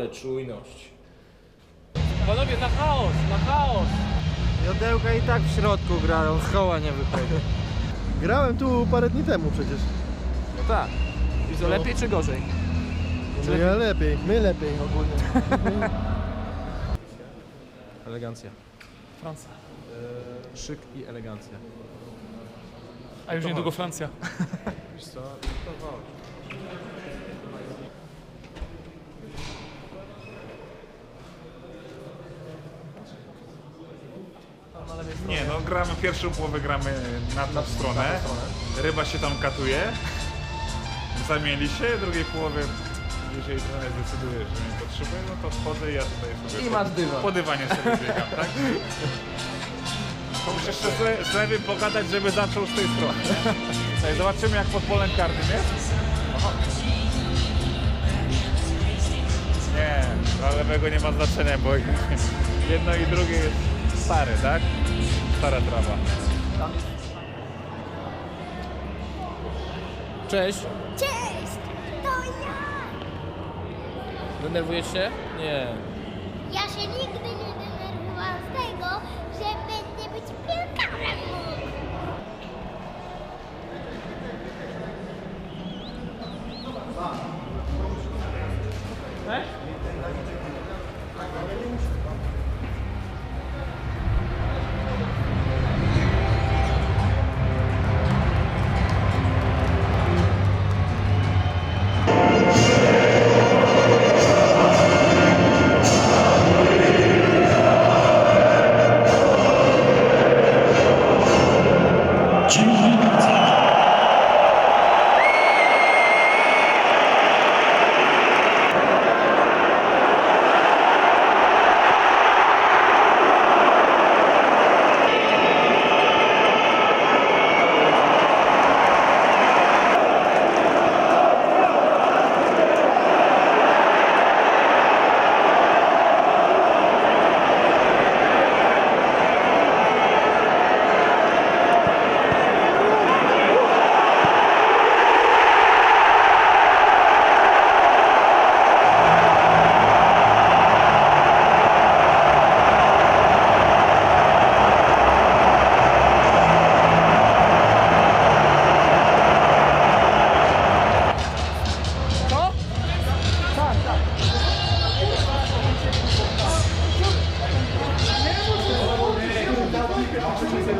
ale czujność. Panowie, na chaos, na chaos! Jodełka i tak w środku grają, z koła nie wychodzi. Grałem tu parę dni temu przecież. No tak. I to lepiej czy gorzej? No ja lepiej, my lepiej ogólnie. Elegancja. Francja. Szyk i elegancja. A już niedługo Francja. Wiesz co? To chodź. Nie, no gramy pierwszą połowę, gramy na tą stronę. Ryba się tam katuje. Zamieli się, drugiej połowy, jeżeli trener zdecyduje, że mnie potrzebuje, no to wchodzę i ja tutaj sobie I masz dywan. po dywanie sobie biegam, tak? To muszę jeszcze z, le- z lewym pogadać, żeby zaczął z tej strony. Tutaj zobaczymy jak pod polem karnym jest. Aha. Nie, dla lewego nie ma znaczenia, bo jedno i drugie jest stare, tak? Stara trawa. Cześć. Cześć! To ja! Denerwujesz się? Nie. Ja się nigdy nie Muchas gracias.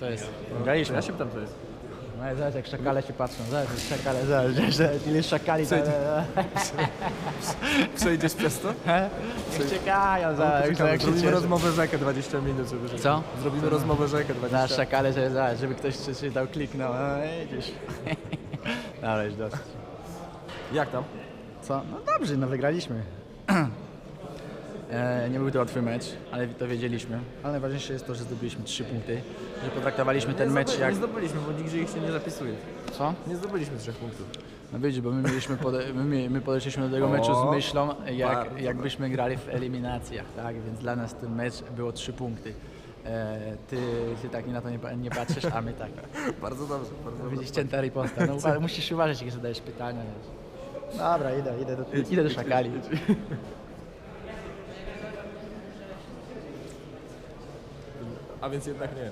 Co jest? Graliśmy. Ja się pytam, co jest. No i zobacz jak szakale się patrzą, zobacz, szakale, zobacz, zobacz ile szakali tam... Przejdziesz przez to? Niech czekają, zobacz, jak się Zrobimy rozmowę rzekę 20 minut, żeby... żeby- Co? Zrobimy rozmowę rzekę 20 Zobacz, szakale, żeby, zobacz, żeby ktoś przeczytał, kliknął, no widzisz. Dobra, już dosyć. Jak tam? Co? No dobrze, no wygraliśmy. E, nie był to łatwy mecz, ale to wiedzieliśmy. Ale najważniejsze jest to, że zdobyliśmy trzy punkty, że potraktowaliśmy ten mecz jak... Nie zdobyliśmy, bo nigdzie ich się nie zapisuje. Co? Nie zdobyliśmy trzech punktów. No widzisz, bo my, mieliśmy pode, my, my podeszliśmy do tego meczu z myślą, jak, jakbyśmy grali w eliminacjach, tak? Więc dla nas ten mecz było trzy punkty. E, ty, ty tak na to nie, nie patrzysz, a my tak. Bardzo dobrze, bardzo dobrze. Widzisz, cięta riposta. No, musisz uważać, jak zadajesz pytania. Wiesz. Dobra, idę, idę do, idę do szakali. A więc jednak nie.